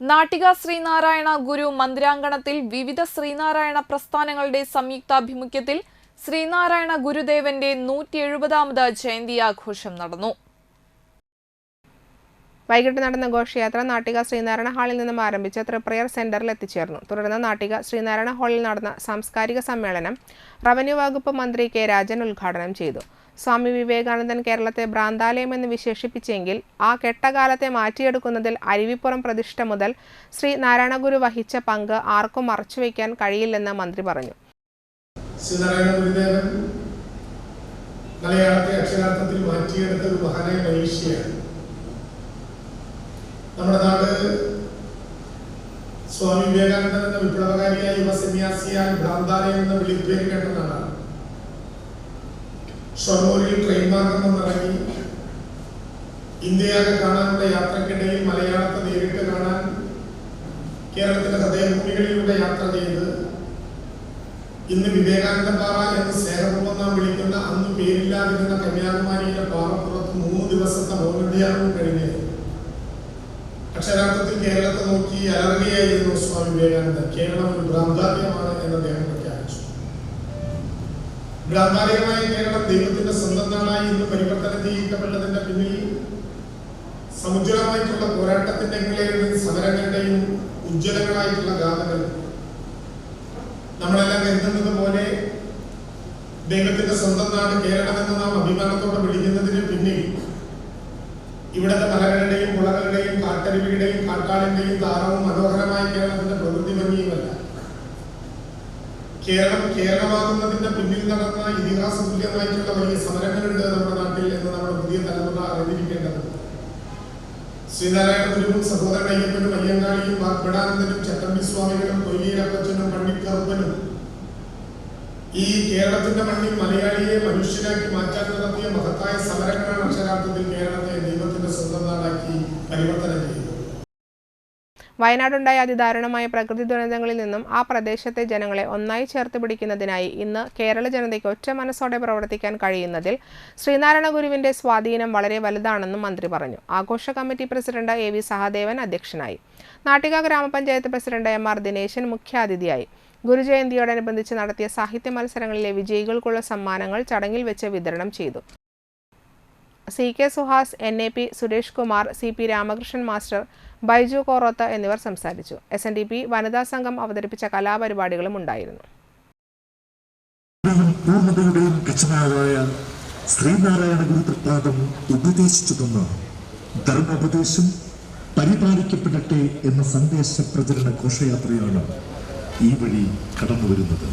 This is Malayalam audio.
നാട്ടിക ശ്രീനാരായണ ഗുരു മന്ദിരാങ്കണത്തിൽ വിവിധ ശ്രീനാരായണ പ്രസ്ഥാനങ്ങളുടെ സംയുക്താഭിമുഖ്യത്തിൽ ശ്രീനാരായണ ഗുരുദേവന്റെ നൂറ്റി എഴുപതാമത് ജയന്തി ആഘോഷം നടന്നു. വൈകിട്ട് നടന്ന ഘോഷയാത്ര നാട്ടിക ശ്രീനാരായണ ഹാളിൽ നിന്നും ആരംഭിച്ച് തൃപ്രയർ സെന്ററിൽ എത്തിച്ചേർന്നു. തുടർന്ന് നാട്ടിക ശ്രീനാരായണ ഹാളിൽ നടന്ന സാംസ്കാരിക സമ്മേളനം റവന്യൂ വകുപ്പ് മന്ത്രി കെ. രാജൻ ഉദ്ഘാടനം ചെയ്തു. സ്വാമി വിവേകാനന്ദൻ കേരളത്തെ ഭ്രാന്താലയം എന്ന് വിശേഷിപ്പിച്ചെങ്കിൽ ആ കെട്ടകാലത്തെ മാറ്റിയെടുക്കുന്നതിൽ അരുവിപ്പുറം പ്രതിഷ്ഠ മുതൽ ശ്രീ നാരായണഗുരു വഹിച്ച പങ്ക് ആർക്കും മറച്ചുവെക്കാൻ കഴിയില്ലെന്ന് മന്ത്രി പറഞ്ഞു. മലയാളത്തെ അക്ഷരാർത്ഥത്തിൽ മാറ്റിയെടുത്ത ഒരു മഹാനായ മനുഷ്യയാണ് നമ്മുടെ നാട് സ്വാമി വിവേകാനന്ദൻ എന്ന വിപ്ലവകാരിയായ യുവ സന്യാസിയാൽ ഭ്രാന്താലയം എന്ന വിളിപ്പേര് കേട്ട നാടാണ് ഷൊർണൂരിൽ ട്രെയിൻ മാർഗം നിന്നിറങ്ങി ഇന്ത്യയാകെ കാണാനുള്ള യാത്രക്കിടയിൽ മലയാളത്തെ നേരിട്ട് കാണാൻ കേരളത്തിന്റെ ഹൃദയഭൂമികളിലൂടെ യാത്ര ചെയ്ത് ഇന്ന് വിവേകാനന്ദ പാറ എന്ന് സ്നേഹപൂർവം നാം വിളിക്കുന്ന അന്ന് പേരില്ലാതിരുന്ന കന്യാകുമാരിയിലെ പാറപ്പുറത്ത് മൂന്ന് ദിവസത്തെ മൗനധ്യാനവും കഴിഞ്ഞ് അക്ഷരാർത്ഥത്തിൽ കേരളത്തെ നോക്കി അലറുകയായിരുന്നു സ്വാമി വിവേകാനന്ദൻ. കേരളം ഒരു ഭ്രാന്താലയമാണ് എന്ന് അദ്ദേഹം പ്രഖ്യാപിച്ചു. ഭ്രാന്താലയമായ കേരളം ദൈവത്തിന്റെ സ്വന്തം നാളായി ഇന്ന് പരിവർത്തനം ചെയ്യിക്കപ്പെട്ടതിന്റെ പിന്നിൽ സമുജ്വലമായിട്ടുള്ള പോരാട്ടത്തിന്റെ സമരങ്ങളുടെയും ഉജ്ജ്വലങ്ങളായിട്ടുള്ള ഗാഥകൾ? നമ്മളെല്ലാം കരുതുന്നത് പോലെ ദൈവത്തിന്റെ സ്വന്തം നാട് കേരളം എന്ന് നാം അഭിമാനത്തോടെ വിളിക്കുന്നതിന് പിന്നിൽ മലകളുടെയും പുഴകളുടെയും കാട്ടരുവിയുടെയും കാട്ടാളിന്റെയും താറവും മനോഹരമായ കേരളത്തിന്റെ പ്രകൃതി ഭംഗിയുമല്ല. കേരളം കേരളമാകുന്നതിന്റെ പിന്നിൽ നടന്ന ഇതിഹാസ തുല്യമായിട്ടുള്ള വലിയ സമരങ്ങളുണ്ട് നമ്മുടെ നാട്ടിൽ എന്ന് നമ്മുടെ പുതിയ തലമുറ അറിഞ്ഞിരിക്കേണ്ടതുണ്ട്. ശ്രീനാരായണ ഗുരുവും സഹോദരൻ അയ്യപ്പനും അയ്യങ്കാളിയും വാഗ്ബടാനന്ദനും ചട്ടമ്പി സ്വാമികളും കൊയ്യീരപ്പച്ചനും ഈ കേരളത്തിന്റെ മണ്ണിൽ മലയാളിയെ മനുഷ്യനാക്കി മാറ്റാൻ നടത്തിയ മഹത്തായ സമരങ്ങളാണ് അക്ഷരാർത്ഥത്തിൽ കേരളത്തെ ദൈവത്തിന്റെ സ്വന്തം നാടാക്കി പരിവർത്തനം ചെയ്തത് വയനാടുണ്ടായ അതിദാരുണമായ പ്രകൃതി ദുരന്തങ്ങളിൽ നിന്നും ആ പ്രദേശത്തെ ജനങ്ങളെ ഒന്നായി ചേർത്ത് പിടിക്കുന്നതിനായി ഇന്ന് കേരള ജനതയ്ക്ക് ഒറ്റ മനസ്സോടെ പ്രവർത്തിക്കാൻ കഴിയുന്നതിൽ ശ്രീനാരായണ ഗുരുവിന്റെ സ്വാധീനം വളരെ വലുതാണെന്നും മന്ത്രി പറഞ്ഞു. ആഘോഷ committee president A V Sahadevan അധ്യക്ഷനായി. നാട്ടിക ഗ്രാമപഞ്ചായത്ത് പ്രസിഡന്റ് എം ആർ ദിനേശൻ മുഖ്യാതിഥിയായി. ഗുരുജയന്തിയോടനുബന്ധിച്ച് നടത്തിയ സാഹിത്യ മത്സരങ്ങളിലെ വിജയികൾക്കുള്ള സമ്മാനങ്ങൾ ചടങ്ങിൽ വെച്ച് വിതരണം ചെയ്തു. C K Suhas N A P Suresh Kumar C P Ramakrishnan master Baiju Koroth എന്നിവർ സംസാരിച്ചു. എസ് എൻ ഡി പി വനിതാ സംഘം അവതരിപ്പിച്ച കലാപരിപാടികളും ഉണ്ടായിരുന്നു. ഗുരു പരിപാലിക്കപ്പെടട്ടെ എന്ന സന്ദേശ പ്രചരണ ഘോഷയാത്രയാണ് ഈ വഴി കടന്നു വരുന്നത്